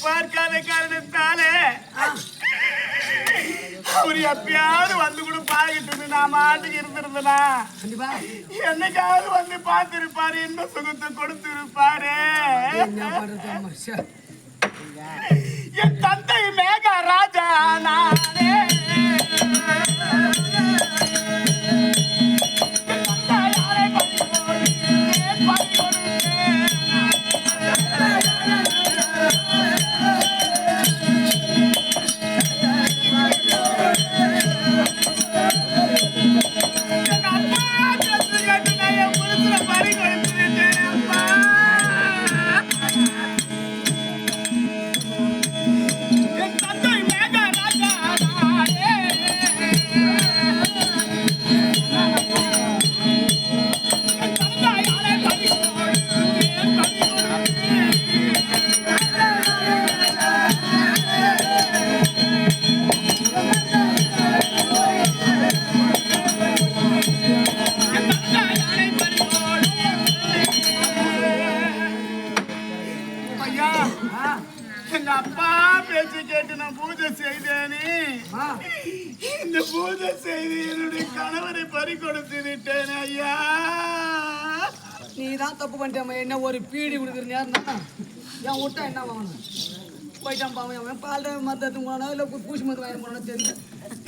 பார்க்காத காரணத்தாலே அவர் எப்பயாவது வந்து கூட பாகிட்டு நான் மாட்டுக்கு இருந்திருந்தனா? என்னைக்காவது வந்து பார்த்திருப்பாரு என்ன சுகத்தை அம்மா? ச்சே. என் தந்தை மேக ராஜா நானே. எங்க அப்பா பேச்சு கேட்டு நான் பூஜை செய்தேனே. இந்த பூஜை செய்து என்னுடைய கணவரை பறி கொடுத்து விட்டேன் ஐயா. நீ தான் தப்பு பண்ணிட்டேம்மா. என்ன ஒரு பீடி கொடுக்குற நேரம் என் விட்டா என்ன வாங்கணும் போயிட்டான் பாவம். அவன் பால் மருந்து போனா இல்லை பூசி மருந்து வாங்கி போனா தெரியல.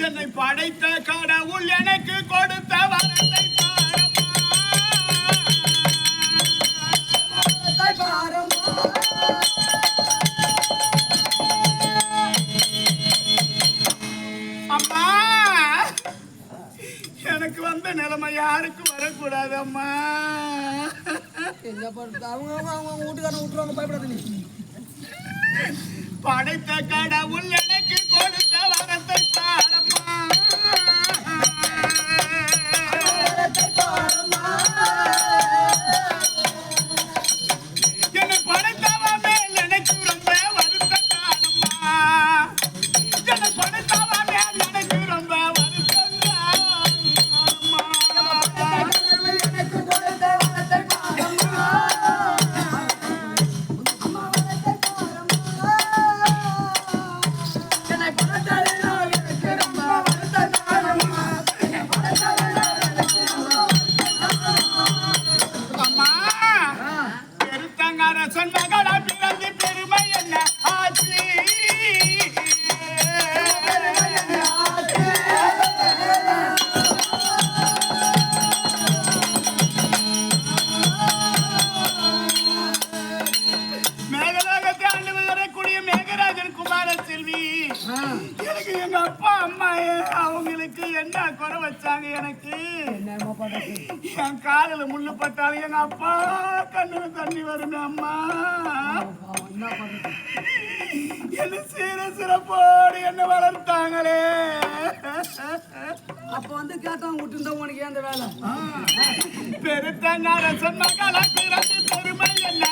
என்னை படைத்த கடவுள் எனக்கு கொடுத்த வரத்தை. எனக்கு வந்த நிலைமை யாருக்கும் வரக்கூடாது அம்மா என்ன பண்ணுறது அவங்க அவங்க அவங்க வீட்டுக்காரன் விட்டுருவாங்க பயப்படாத நீ படைத்த கடவுள் எனக்கு கொடுத்த எனக்கு எங்க அப்பா அம்மா அவங்களுக்கு என்ன குறை வச்சாங்க எனக்கு? என் காலில் முள்ளு பட்டாலும் எங்க அப்பா கண்ணுல தண்ணி வருமே அம்மா. என்ன சீர சிறப்போடு என்ன வளர்த்தாங்களே? அப்ப வந்து கேட்டான் விட்டுருந்தா உனக்கு ஏன் அந்த வேலை? பெருத்த நரசன் மகள பிறகு பெருமை என்ன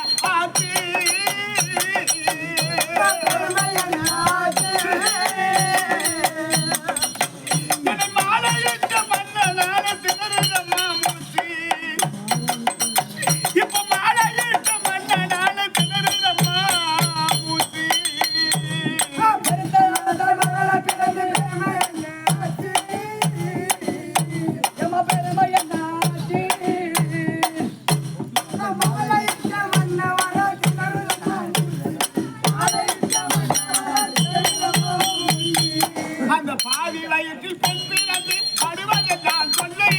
பாவி வயிற்றில் பெண் பிறந்து படுவதெல்லாம் சொல்லை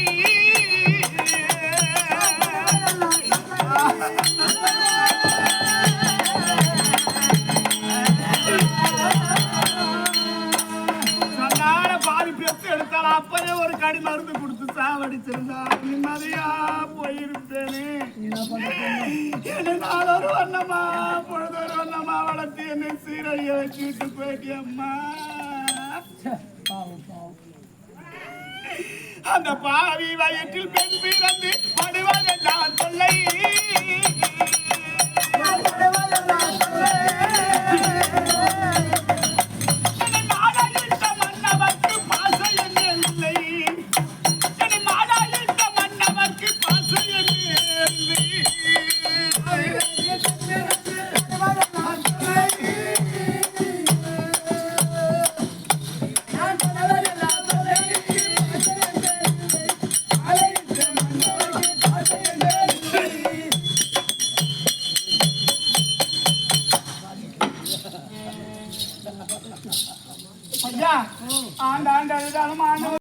சொன்னார பாதி பெத்து எடுத்தால அப்பவே ஒரு கடி மருந்து கொடுத்து சாவடிச்சிருந்தா. நிம்மதியா போயிருப்பேனே. என்ன நாளொரு வண்ணமா பொழுதொரு வண்ணமா வளர்த்து என்னை சீரழிய வச்சுட்டு போயிட்டி அம்மா அந்த பாவி வயிற்றில் பெண் பிறந்து படுவதெல்லாம் தொல்லை.